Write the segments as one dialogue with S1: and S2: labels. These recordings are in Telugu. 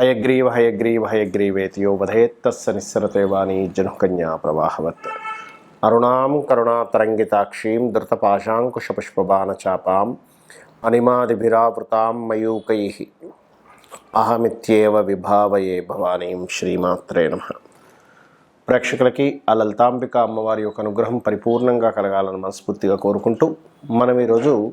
S1: హయగ్రీవ హయగ్రీవ హయగ్రీవేతియో వధేత్తస్స నిస్సరతే వాణి జనుకన్యా ప్రవాహవత్. అరుణాం కరుణాతరంగితాక్షీం ధృతపాశాంకుశపుష్పబాణచాపాం అనిమాదిభిరావృతాం మయూకై. అహమిత్యేవ విభావయే భవానీం శ్రీమాత్రే నమ. ప్రేక్షకులకి ఆ లలితాంబిక అమ్మవారి యొక్క అనుగ్రహం పరిపూర్ణంగా కలగాలని మనస్ఫూర్తిగా కోరుకుంటూ మనం ఈరోజు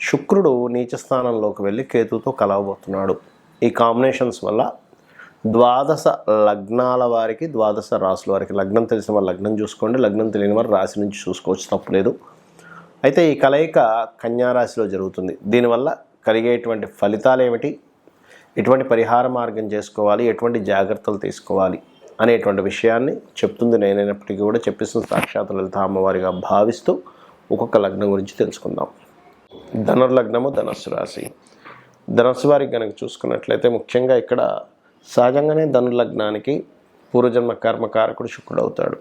S1: శుక్రుడు నీచ స్థానంలోకి వెళ్ళి కేతుతో కలవబోతున్నాడు. ఈ కాంబినేషన్స్ వల్ల ద్వాదశ లగ్నాల వారికి ద్వాదశ రాసుల వారికి లగ్నం తెలిసిన వారు లగ్నం చూసుకోండి. లగ్నం తెలియని వారు రాశి నుంచి చూసుకోవచ్చు తప్పులేదు అయితే ఈ కలయిక కన్యా రాశిలో జరుగుతుంది. దీనివల్ల కలిగేటువంటి ఫలితాలు ఏమిటి? ఎటువంటి పరిహార మార్గం చేసుకోవాలి? ఎటువంటి జాగ్రత్తలు తీసుకోవాలి? అనేటువంటి విషయాన్ని చెప్తుంది నేనైనప్పటికీ కూడా చెప్పిస్తున్న సాక్షాత్ లలిత అమ్మవారిగా భావిస్తూ ఒక్కొక్క లగ్నం గురించి తెలుసుకుందాం. ధనుర్లగ్నము ధనస్సు రాశి. ధనుసు వారికి కనుక చూసుకున్నట్లయితే ముఖ్యంగా ఇక్కడ సహజంగానే ధనుర్లగ్నానికి పూర్వజన్మ కర్మకారకుడు శుక్రుడు అవుతాడు.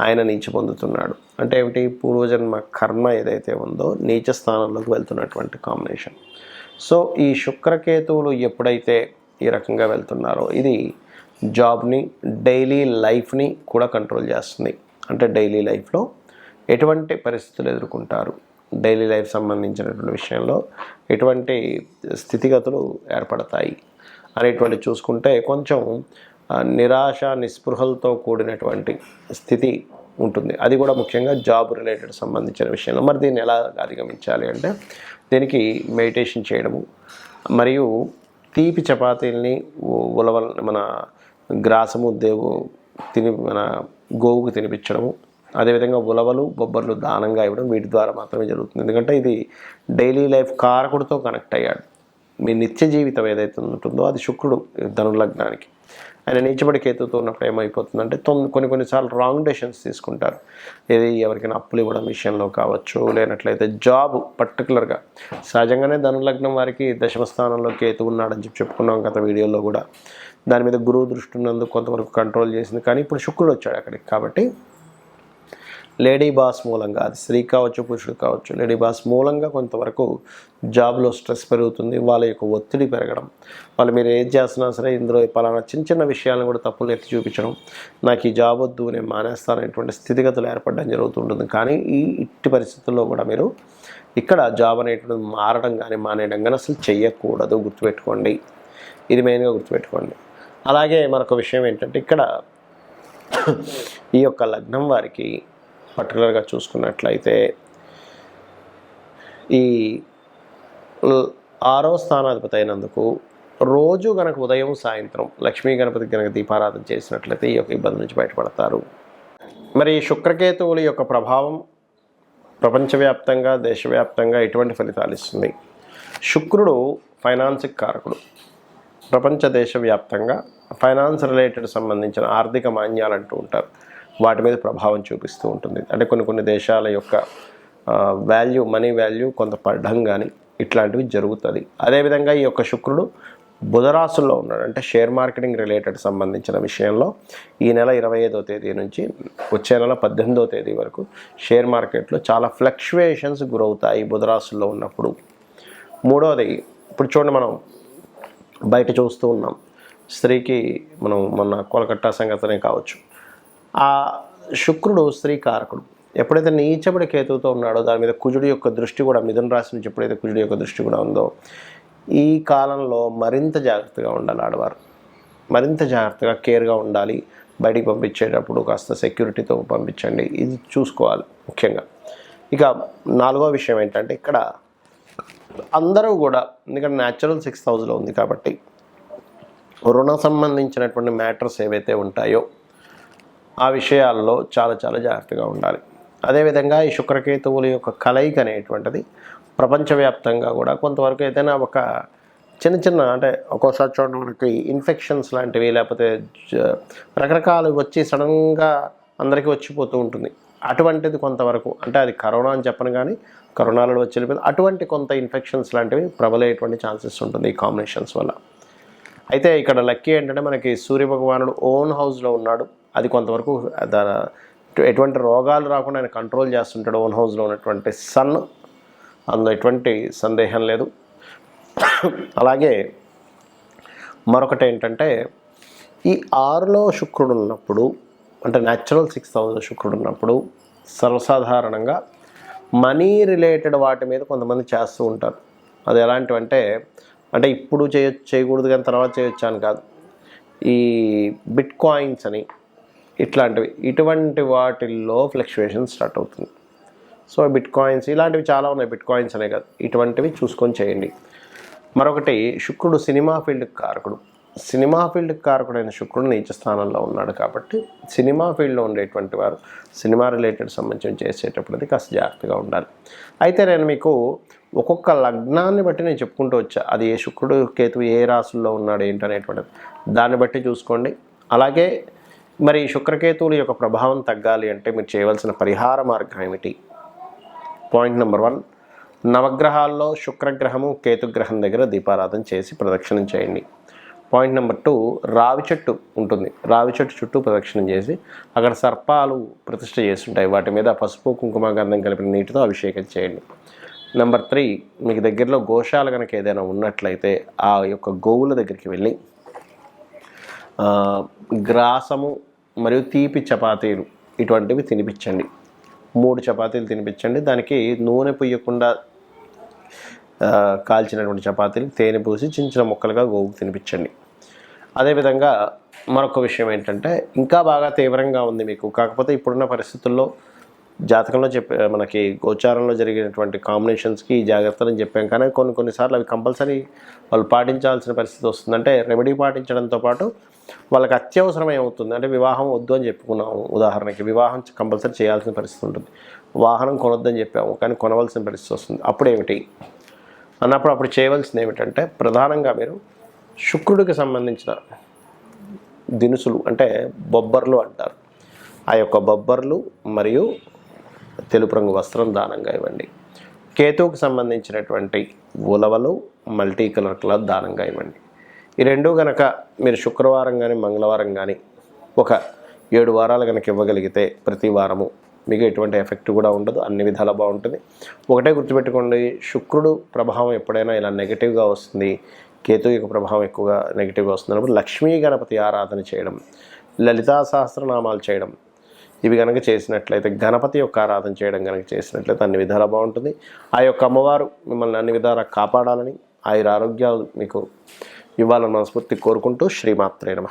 S1: ఆయన నీచ పొందుతున్నాడు. అంటే ఏమిటి? పూర్వజన్మ కర్మ ఏదైతే ఉందో నీచ స్థానంలోకి వెళ్తున్నటువంటి కాంబినేషన్ సో ఈ శుక్రకేతువులు ఎప్పుడైతే ఈ రకంగా వెళ్తున్నారో ఇది జాబ్ని డైలీ లైఫ్ని కూడా కంట్రోల్ చేస్తుంది. అంటే డైలీ లైఫ్లో ఎటువంటి పరిస్థితులు ఎదుర్కొంటారు? డైలీ లైఫ్ సంబంధించినటువంటి విషయంలో ఎటువంటి స్థితిగతులు ఏర్పడతాయి అనేటువంటి చూసుకుంటే కొంచెం నిరాశ నిస్పృహలతో కూడినటువంటి స్థితి ఉంటుంది. అది కూడా ముఖ్యంగా జాబ్ రిలేటెడ్ సంబంధించిన విషయంలో. మరి దీన్ని ఎలా అధిగమించాలి అంటే దీనికి మెడిటేషన్ చేయడము మరియు తీపి చపాతీల్ని ఉలవల ఉలవల్ మన గ్రాసము దేవు తిని మన గోవుకు తినిపించడము అదేవిధంగా ఉలవలు బొబ్బర్లు దానంగా ఇవ్వడం వీటి ద్వారా మాత్రమే జరుగుతుంది. ఎందుకంటే ఇది డైలీ లైఫ్ కారకుడితో కనెక్ట్ అయ్యాడు. మీ నిత్య జీవితం ఏదైతే ఉంటుందో అది శుక్రుడు ధనులగ్నానికి ఆయన నీచబడి కేతుతో ఉన్నప్పుడు ఏమైపోతుందంటే తొమ్మిది కొన్ని కొన్నిసార్లు రాంగ్ డెసిషన్స్ తీసుకుంటారు. ఏది ఎవరికైనా అప్పులు ఇవ్వడం విషయంలో కావచ్చు లేనట్లయితే జాబ్ పర్టికులర్గా సహజంగానే ధనులగ్నం వారికి దశమ స్థానంలో కేతు ఉన్నాడని చెప్పి చెప్పుకున్నాం గత వీడియోలో కూడా. దాని మీద గురువు దృష్టి ఉన్నందుకు కొంతవరకు కంట్రోల్ చేసింది. కానీ ఇప్పుడు శుక్రుడు వచ్చాడు అక్కడికి కాబట్టి లేడీ బాస్ మూలంగా అది స్త్రీ కావచ్చు పురుషుడు కావచ్చు లేడీ బాస్ మూలంగా కొంతవరకు జాబ్లో స్ట్రెస్ పెరుగుతుంది వాళ్ళ యొక్క ఒత్తిడి పెరగడం. వాళ్ళు మీరు ఏది చేస్తున్నా సరే ఇందులో పలానా చిన్న చిన్న విషయాలను కూడా తప్పులు ఎత్తి చూపించడం నాకు ఈ జాబ్ వద్దు నేను మానేస్తాననేటువంటి స్థితిగతులు ఏర్పడడం జరుగుతుంటుంది. కానీ ఈ ఇట్టి పరిస్థితుల్లో కూడా మీరు ఇక్కడ జాబ్ అనేటువంటిది మారడం కానీ మానేయడం కానీ అసలు చెయ్యకూడదు గుర్తుపెట్టుకోండి. ఇది మెయిన్గా గుర్తుపెట్టుకోండి. అలాగే మరొక విషయం ఏంటంటే ఇక్కడ ఈ యొక్క లగ్నం వారికి పర్టికులర్గా చూసుకున్నట్లయితే ఈ ఆరో స్థానాధిపతి అయినందుకు రోజు గనక ఉదయం సాయంత్రం లక్ష్మీ గణపతికి గనక దీపారాధన చేసినట్లయితే ఈ యొక్క ఇబ్బంది నుంచి బయటపడతారు. మరి శుక్రకేతువుల యొక్క ప్రభావం ప్రపంచవ్యాప్తంగా దేశవ్యాప్తంగా ఎటువంటి ఫలితాలు ఇస్తుంది? శుక్రుడు ఫైనాన్సిక్ కారకుడు. ప్రపంచ దేశవ్యాప్తంగా ఫైనాన్స్ రిలేటెడ్ సంబంధించిన ఆర్థిక మాన్యాలు అంటూ ఉంటారు. వాటి మీద ప్రభావం చూపిస్తూ ఉంటుంది. అంటే కొన్ని కొన్ని దేశాల యొక్క వాల్యూ మనీ వాల్యూ కొంత పడడం కానీ ఇట్లాంటివి జరుగుతుంది. అదేవిధంగా ఈ యొక్క శుక్రుడు బుధరాశుల్లో ఉన్నాడు. అంటే షేర్ మార్కెటింగ్ రిలేటెడ్ సంబంధించిన విషయంలో ఈ నెల ఇరవై ఐదో తేదీ నుంచి వచ్చే నెల పద్దెనిమిదో తేదీ వరకు షేర్ మార్కెట్లో చాలా ఫ్లక్చువేషన్స్ గురవుతాయి బుధరాశుల్లో ఉన్నప్పుడు. మూడవది ఇప్పుడు చూడండి మనం బయట చూస్తూ ఉన్నాం. స్త్రీకి మనం మొన్న కోలకట్టా సంగతనే కావచ్చు. ఆ శుక్రుడు స్త్రీ కారకుడు. ఎప్పుడైతే నీచబడి కేతువుతో ఉన్నాడో దాని మీద కుజుడి యొక్క దృష్టి కూడా మిథున రాశి నుంచి ఎప్పుడైతే కుజుడి యొక్క దృష్టి కూడా ఉందో ఈ కాలంలో మరింత జాగ్రత్తగా ఉండాలి ఆడవారు. మరింత జాగ్రత్తగా కేర్గా ఉండాలి. బయటికి పంపించేటప్పుడు కాస్త సెక్యూరిటీతో పంపించండి. ఇది చూసుకోవాలి ముఖ్యంగా. ఇక నాలుగో విషయం ఏంటంటే ఇక్కడ అందరూ కూడా ఎందుకంటే న్యాచురల్ సిక్స్ థౌజండ్లో ఉంది కాబట్టి రుణ సంబంధించినటువంటి మ్యాటర్స్ ఏవైతే ఉంటాయో ఆ విషయాల్లో చాలా చాలా జాగ్రత్తగా ఉండాలి. అదేవిధంగా ఈ శుక్రకేతువుల యొక్క కలయిక అనేటువంటిది ప్రపంచవ్యాప్తంగా కూడా కొంతవరకు ఏదైనా ఒక చిన్న చిన్న అంటే ఒక్కోసారి చూడండి మనకి ఇన్ఫెక్షన్స్ లాంటివి లేకపోతే రకరకాలు వచ్చి సడన్గా అందరికీ వచ్చిపోతూ ఉంటుంది. అటువంటిది కొంతవరకు అంటే అది కరోనా అని చెప్పను కానీ కరోనాలో వచ్చి వెళ్ళిపోయింది. అటువంటి కొంత ఇన్ఫెక్షన్స్ లాంటివి ప్రబలయ్యేటువంటి ఛాన్సెస్ ఉంటుంది ఈ కాంబినేషన్స్ వల్ల. అయితే ఇక్కడ లక్కీ ఏంటంటే మనకి సూర్య భగవానుడు ఓన్ హౌస్లో ఉన్నాడు. అది కొంతవరకు ఎటువంటి రోగాలు రాకుండా ఆయన కంట్రోల్ చేస్తుంటాడు ఓన్ హౌస్లో ఉన్నటువంటి సన్. అందులో ఎటువంటి సందేహం లేదు. అలాగే మరొకటి ఏంటంటే ఈ ఆరులో శుక్రుడు ఉన్నప్పుడు అంటే న్యాచురల్ సిక్స్ థౌజండ్ శుక్రుడు ఉన్నప్పుడు సర్వసాధారణంగా మనీ రిలేటెడ్ వాటి మీద కొంతమంది చేస్తూ ఉంటారు. అది ఎలాంటివంటే అంటే ఇప్పుడు చేయ చేయకూడదు కానీ తర్వాత చేయొచ్చు అని కాదు. ఈ బిట్ కాయిన్స్ అని ఇట్లాంటివి. ఇటువంటి వాటిల్లో ఫ్లక్చువేషన్ స్టార్ట్ అవుతుంది. సో బిట్ కాయిన్స్ ఇలాంటివి చాలా ఉన్నాయి. బిట్ కాయిన్స్ అనే కాదు. ఇటువంటివి చూసుకొని చేయండి. మరొకటి శుక్రుడు సినిమా ఫీల్డ్ కారకుడు. సినిమా ఫీల్డ్ కారకుడైన శుక్రుడు నీచ స్థానంలో ఉన్నాడు కాబట్టి సినిమా ఫీల్డ్లో ఉండేటువంటి వారు సినిమా రిలేటెడ్ సంబంధించి చేసేటప్పుడు కాస్త జాగ్రత్తగా ఉండాలి. అయితే నేను మీకు ఒక్కొక్క లగ్నాన్ని బట్టి నేను చెప్పుకుంటూ వచ్చా. అది ఏ శుక్రుడు కేతు ఏ రాసుల్లో ఉన్నాడు ఏంటనేటువంటిది. దాన్ని బట్టి చూసుకోండి. అలాగే మరి శుక్రకేతువుల యొక్క ప్రభావం తగ్గాలి అంటే మీరు చేయవలసిన పరిహార మార్గం ఏమిటి? పాయింట్ నెంబర్ వన్ నవగ్రహాల్లో శుక్రగ్రహము కేతుగ్రహం దగ్గర దీపారాధన చేసి ప్రదక్షిణం చేయండి. పాయింట్ నెంబర్ టూ రావి చెట్టు ఉంటుంది. రావి చెట్టు చుట్టూ ప్రదక్షిణం చేసి అక్కడ సర్పాలు ప్రతిష్ట చేస్తుంటాయి. వాటి మీద పసుపు కుంకుమ గంధం కలిపిన నీటితో అభిషేకం చేయండి. నెంబర్ త్రీ మీకు దగ్గరలో గోశాల కనుక ఏదైనా ఉన్నట్లయితే ఆ యొక్క గోవుల దగ్గరికి వెళ్ళి గ్రాసము మరియు తీపి చపాతీలు ఇటువంటివి తినిపించండి. మూడు చపాతీలు తినిపించండి. దానికి నూనె పుయ్యకుండా కాల్చినటువంటి చపాతీలు తేనె పూసి చిన్న చిన్న ముక్కలుగా గోవుకు తినిపించండి. అదేవిధంగా మరొక విషయం ఏంటంటే ఇంకా బాగా తీవ్రంగా ఉంది మీకు. కాకపోతే ఇప్పుడున్న పరిస్థితుల్లో జాతకంలో చెప్పే మనకి గోచారంలో జరిగినటువంటి కాంబినేషన్స్కి ఈ జాగ్రత్తలు చెప్పాం. కానీ కొన్ని కొన్నిసార్లు అవి కంపల్సరీ వాళ్ళు పాటించాల్సిన పరిస్థితి వస్తుందంటే రెమెడీ పాటించడంతో పాటు వాళ్ళకి అత్యవసరం ఏమవుతుంది అంటే వివాహం వద్దు అని చెప్పుకున్నాము ఉదాహరణకి. వివాహం కంపల్సరీ చేయాల్సిన పరిస్థితి ఉంటుంది. వాహనం కొనొద్దని చెప్పాము కానీ కొనవలసిన పరిస్థితి వస్తుంది. అప్పుడు ఏమిటి అన్నప్పుడు అప్పుడు చేయవలసింది ఏమిటంటే ప్రధానంగా మీరు శుక్రుడికి సంబంధించిన దినుసులు అంటే బొబ్బర్లు అంటారు. ఆ యొక్క బొబ్బర్లు మరియు తెలుపు రంగు వస్త్రం దానంగా ఇవ్వండి. కేతువుకు సంబంధించినటువంటి ఉలవలు మల్టీ కలర్ క్లాత్ దానంగా ఇవ్వండి. ఈ రెండు గనక మీరు శుక్రవారం కానీ మంగళవారం కానీ ఒక ఏడు వారాలు కనుక ఇవ్వగలిగితే ప్రతి వారము మీకు ఎటువంటి ఎఫెక్ట్ కూడా ఉండదు. అన్ని విధాలా బాగుంటుంది. ఒకటే గుర్తుపెట్టుకోండి శుక్రుడు ప్రభావం ఎప్పుడైనా ఇలా నెగిటివ్గా వస్తుంది. కేతు యొక్క ప్రభావం ఎక్కువగా నెగిటివ్గా వస్తున్నప్పుడు లక్ష్మీ గణపతి ఆరాధన చేయడం లలితా సహస్రనామాలు చేయడం ఇవి కనుక చేసినట్లయితే గణపతి యొక్క ఆరాధన చేయడం కనుక చేసినట్లయితే అన్ని విధాలా బాగుంటుంది. ఆ యొక్క అమ్మవారు మిమ్మల్ని అన్ని విధాలా కాపాడాలని ఆయుర ఆరోగ్యాలు మీకు ఇవ్వాలని మనస్ఫూర్తి కోరుకుంటూ శ్రీమాత్రే నమ.